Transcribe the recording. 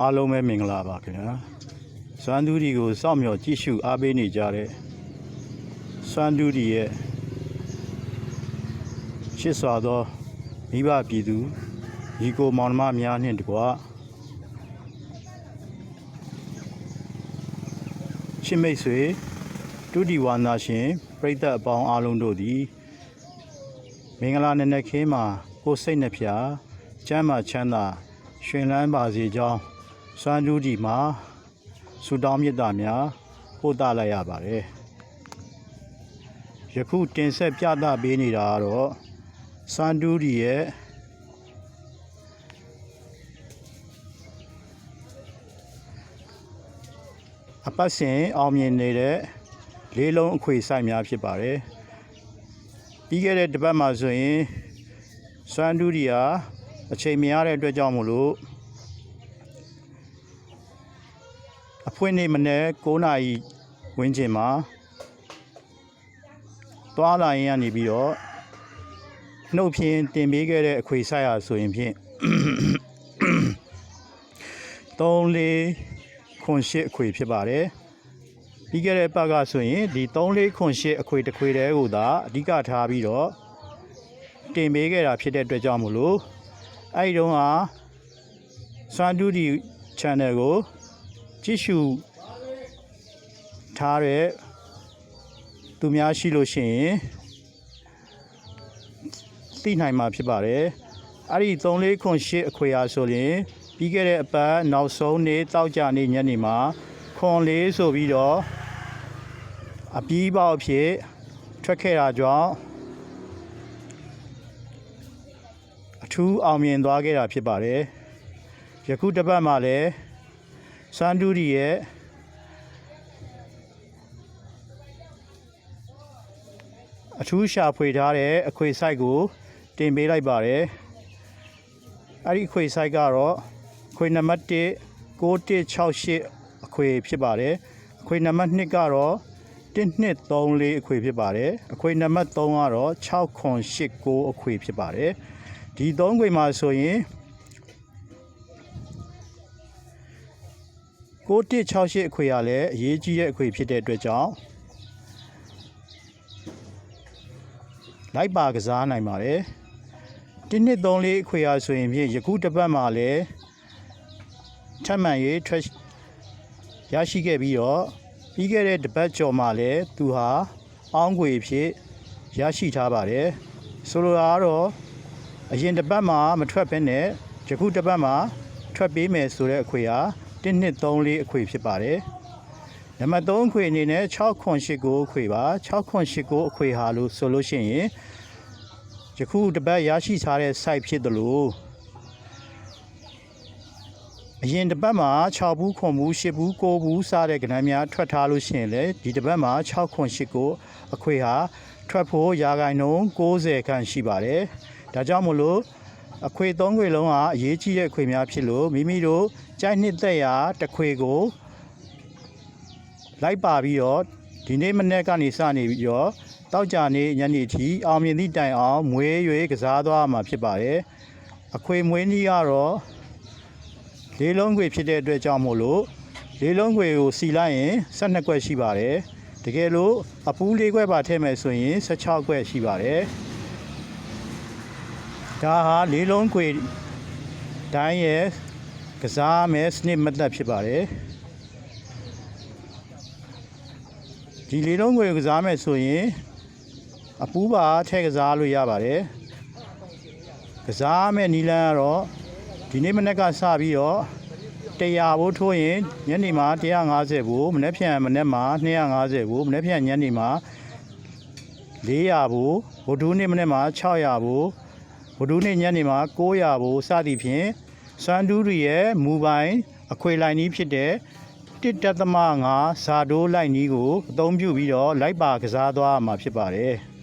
အားလုံးပဲမင်္ဂလာပါခင်ဗျာစန္ဒူဒီကိုစောင့်မျှော်ကြည့်ရှုအားပေးနေကြတဲ့စန္ဒူဒီရဲ့ချစ်စွာသောမိဘပြည်သူညီကိုမောင်နှမများနှင့်တကွာချစ်မိတ်ဆွေတူဒီဝါနာရှင်ပြိတ္တအပေါင်းအားလုံးတို့သည်မင်္ဂလာနံနက်ခင်းမှာကိုယ်စိတ်နှဖျားကျမ်းမာချမ်းသာရှင်လန်းပါစေကြောင်း စွမ်းကျူးဒီမှာဆုတောင်းမေတ္တာများပို့သလိုက်ရပါတယ်ယခုတင်ဆက်ပြသပေးနေတာကတော့စွမ်းကျူးဒီရဲ့အပတ်စဉ်အောင်မြင်နေတဲ့လေးလုံးအခွေဆိုင်များဖြစ်ပါတယ်ပြီးခဲ့တဲ့တစ်ပတ်မှာဆိုရင်စွမ်းဒူရီဟာအချိန်မရတဲ့အတွက်ကြောင့်မို့လို့ အဖွင့်နေမနေ့9နာရီဝန်းကျင်မှာသွားလာရင်ကနေပြီးတော့နှုတ်ဖြင့်တင်ပေးခဲ့တဲ့အခွေဆိုင်ရာဆိုရင်ဖြင့်3 4ခွန်ရှစ်အခွေဖြစ်ပါတယ်ပြီးခဲ့တဲ့ပတ်ကဆိုရင်ဒီ3 4ခွန်ရှစ်အခွေတစ်ခွေတည်းကိုသာအဓိကထားပြီးတော့တင်ပေးခဲ့တာဖြစ်တဲ့အတွက်ကြောင့်မို့လို့အဲ့ဒီတုန်းကစွမ်းတူဒီ channel ကို ကြည့်ရှုထားတဲ့သူများရှိလို့ရှိရင်သိနိုင်မှာဖြစ်ပါတယ်အဲ့ဒီ3 4ခွန်ရှစ်အခွေအားဆိုရင်ပြီးခဲ့တဲ့အပတ်နောက်ဆုံးနေ့တောက်ကြနေ့ညနေမှာခွန်လေးဆိုပြီးတော့အပြီးပေါက်အဖြစ်ထွက်ခဲ့တာကြောင့်အထူးအောင်မြင်သွားခဲ့တာဖြစ်ပါတယ်ယခုတစ်ပတ်မှာလည်း စန်ဒူရီရဲ့အထူးရှာဖွေထားတဲ့အခွေဆိုင်ကို တင်ပေးလိုက်ပါတယ်အဲ့ဒီအခွေဆိုင်ကတော့အခွေနံပါတ်1 9168အခွေဖြစ်ပါတယ်အခွေနံပါတ်2ကတော့1234အခွေဖြစ်ပါတယ်အခွေနံပါတ်3ကတော့6989အခွေဖြစ်ပါတယ်ဒီ3ခွေမှာဆိုရင် 9168အခွေကလည်းအရေးကြီးတဲ့အခွေဖြစ်တဲ့အတွက်ကြောင့်လိုက်ပါကစားနိုင်ပါတယ်1နှစ်3လေးအခွေအားဆိုရင်ဖြင့်ယခုတစ်ပတ်မှာလည်းထပ်မံရေးထွက်ရရှိခဲ့ပြီးတော့ပြီးခဲ့တဲ့တပတ်ကျော်မှာလည်းသူဟာအောင်းခွေဖြစ်ရရှိထားပါတယ်ဆိုလိုတာကတော့အရင်တစ်ပတ်မှာမထွက်ဘဲနဲ့ယခုတစ်ပတ်မှာထွက်ပေးမယ်ဆိုတဲ့အခွေဟာ 1နှစ်3လေးအခွေဖြစ်ပါတယ်နံပါတ်3အခွေအနေနဲ့6ခွန်8ကိုအခွေပါ6ခွန်8ကိုအခွေဟာလို့ဆိုလို့ရှိရင်ယခုတစ်ပတ်ရရှိထားတဲ့ site ဖြစ်တယ်လို့အရင်တစ်ပတ်မှာ6ဘူးခွန်ဘူး10ဘူး9ဘူးစတဲ့ကဏ္ဍများထွက်ထားလို့ရှိရင်လေဒီတစ်ပတ်မှာ6ခွန်8ကိုအခွေဟာထွက်ဖို့ရာဂိုင်နှုန်း60ခန့်ရှိပါတယ်ဒါကြောင့်မို့လို့ အခွေ3ခွေလုံးဟာအရေးကြီးတဲ့အခွေများဖြစ်လို့မိမိတို့ကြိုက်နှစ်သက်ရာတစ်ခွေကိုလိုက်ပါပြီးတော့ဒီနေ့မနေ့ကနေစနေပြီးတော့တောက်ကြနေညနေထိအောင်မြင်သည့်တိုင်အောင်မွေး၍ကစားသွားမှာဖြစ်ပါတယ်အခွေမွေးနည်းကတော့လေးလုံးခွေဖြစ်တဲ့အတွက်ကြောင့်မို့လို့လေးလုံးခွေကိုစီလိုက်ရင်12ခွက်ရှိပါတယ်တကယ်လို့အပူးလေးခွက်ပါထည့်မယ်ဆိုရင်16ခွက်ရှိပါတယ် ဒါဟာလေးလုံးခွေတိုင်းရဲ့ကစားမယ်စနစ်မသက်ဖြစ်ပါတယ်ဒီလေးလုံးခွေကစားမယ်ဆိုရင်အပူးပါထည့်ကစားလို့ရပါတယ်ကစားမယ်နီလန်းကတော့ဒီနေ့မနေ့ကစပြီးတော့100ဘိုးထိုးရင်ညနေမှာ150ဘိုးမနေ့ဖြန်မနေ့မှာ250ဘိုးမနေ့ဖြန်ညနေမှာ400ဘိုးဗုဒ္ဓနေ့မနေ့မှာ600ဘိုးဗု ဒ္ဓနေ့ညနေမှာ900ဘိုးစသည်ဖြင့်စန်ဒူးရီရဲ့မူပိုင်အခွေလိုက်နီးဖြစ်တဲ့1.5ဇာဒိုးလိုက်နီးကိုအသုံးပြုပြီးတော့လိုက်ပါကစားသွားမှာဖြစ်ပါတယ်။